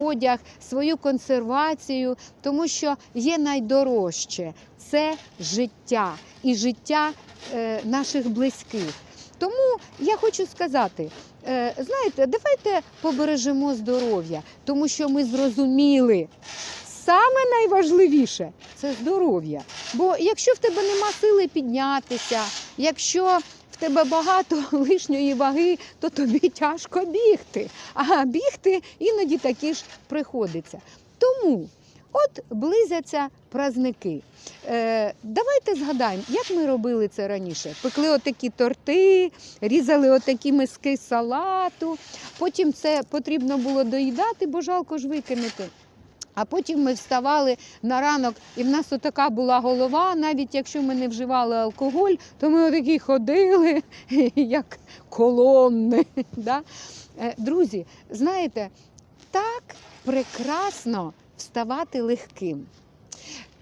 одяг, свою консервацію, тому що є найдорожче це життя і життя е, наших близьких. Тому я хочу сказати, е, знаєте, давайте побережемо здоров'я, тому що ми зрозуміли. Саме найважливіше це здоров'я. Бо якщо в тебе нема сили піднятися, якщо тебе багато лишньої ваги, то тобі тяжко бігти. А бігти іноді таки ж приходиться. Тому от близяться праздники. Е, давайте згадаємо, як ми робили це раніше. Пекли отакі торти, різали отакі миски салату. Потім це потрібно було доїдати, бо жалко ж викинути. А потім ми вставали на ранок, і в нас отака була голова. Навіть якщо ми не вживали алкоголь, то ми отакі ходили, як колонни. Да? Е, Друзі, знаєте, так прекрасно вставати легким.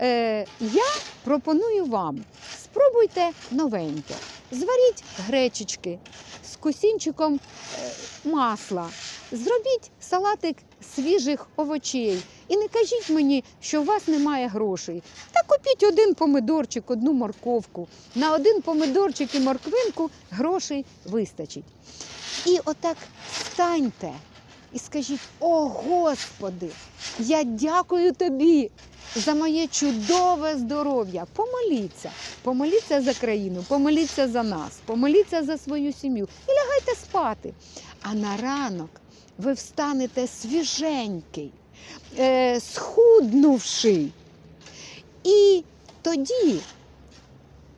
Е, я пропоную вам, спробуйте новеньке. Зваріть гречечки з кусінчиком е, масла. Зробіть салатик свіжих овочей. І не кажіть мені, що у вас немає грошей. Та купіть один помидорчик, одну морковку. На один помидорчик і морквинку грошей вистачить. І отак станьте і скажіть: О Господи, я дякую тобі за моє чудове здоров'я. Помоліться, помоліться за країну, помоліться за нас, помоліться за свою сім'ю і лягайте спати. А на ранок ви встанете свіженький, е, схуднувший. І тоді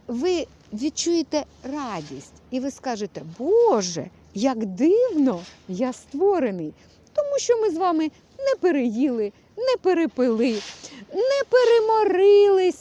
ви відчуєте радість, і ви скажете, Боже, як дивно я створений, тому що ми з вами не переїли, не перепили, не переморились.